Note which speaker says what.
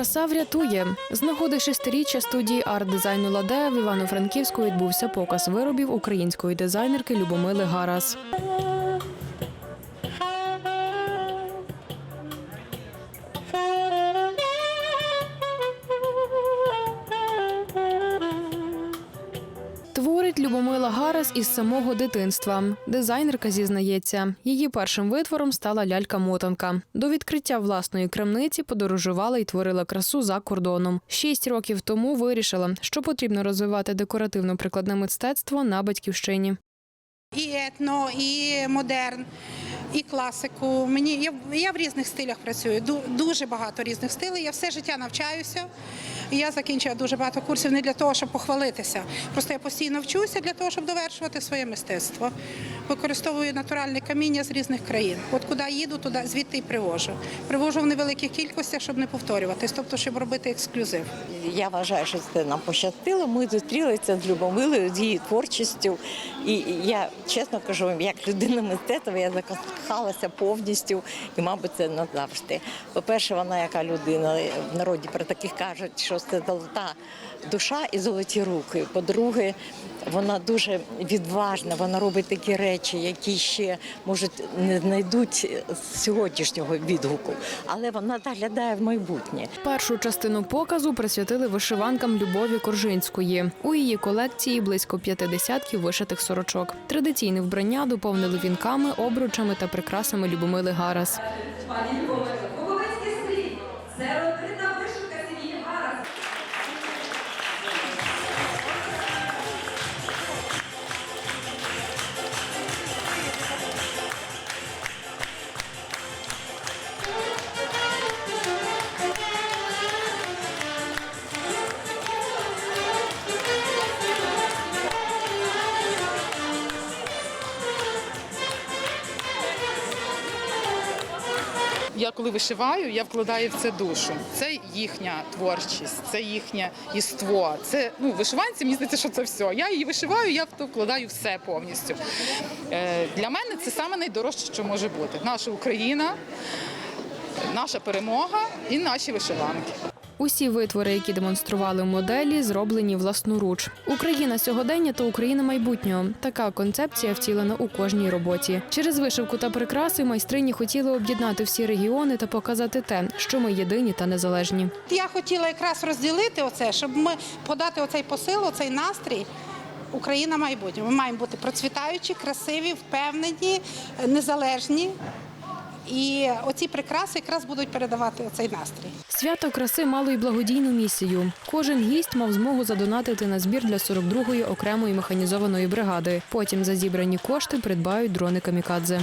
Speaker 1: Краса врятує. З нагоди шестиріччя студії арт-дизайну Ладея в Івано-Франківську відбувся показ виробів української дизайнерки Любомили Гарас. Творить Любомила Гарас із самого дитинства. Дизайнерка зізнається, її першим витвором стала лялька-мотанка. До відкриття власної крамниці подорожувала і творила красу за кордоном. Шість років тому вирішила, що потрібно розвивати декоративно-прикладне мистецтво на батьківщині.
Speaker 2: І етно, і модерн, і класику. Мені я, я в різних стилях працюю. ду- Дуже багато різних стилей. Я все життя навчаюся. І я закінчила дуже багато курсів не для того, щоб похвалитися. Просто я постійно вчуся для того, щоб довершувати своє мистецтво. Використовую натуральне каміння з різних країн. От куди їду, туди звідти і привожу. Привожу в невеликих кількостях, щоб не повторюватись, тобто щоб робити ексклюзив.
Speaker 3: Я вважаю, що це нам пощастило. Ми зустрілися з Любомилою, з її творчістю. І я чесно кажу, як людина мистецтва, я закохалася повністю, і, мабуть, це назавжди. По-перше, вона яка людина в народі про таких кажуть, що це золота душа і золоті руки. По-друге, вона дуже відважна, вона робить такі речі, які ще можуть не знайдуть сьогоднішнього відгуку, але вона заглядає в майбутнє.
Speaker 1: Першу частину показу присвятили вишиванкам Любові Коржинської. У її колекції близько п'яти десятків вишитих сорочок. Традиційне вбрання доповнили вінками, обручами та прикрасами Любомили Гарас.
Speaker 4: Пані Любомир, Буковинський слід.
Speaker 5: Я коли вишиваю, я вкладаю в це душу. Це їхня творчість, це їхнє іство. Це ну вишиванці. Мені здається, що це все. Я її вишиваю, я вкладаю все повністю. Е, для мене це саме найдорожче, що може бути. Наша Україна, наша перемога і наші вишиванки.
Speaker 1: Усі витвори, які демонстрували моделі, зроблені власноруч. Україна сьогодення та Україна майбутнього. Така концепція втілена у кожній роботі. Через вишивку та прикраси майстрині хотіли об'єднати всі регіони та показати те, що ми єдині та незалежні.
Speaker 2: Я хотіла якраз розділити оце, щоб ми подати оцей посил, оцей настрій. Україна майбутнє. Ми маємо бути процвітаючі, красиві, впевнені, незалежні. І оці прикраси якраз будуть передавати цей настрій.
Speaker 1: Свято краси мало й благодійну місію. Кожен гість мав змогу задонатити на збір для 42-ї окремої механізованої бригади. Потім за зібрані кошти придбають дрони камікадзе.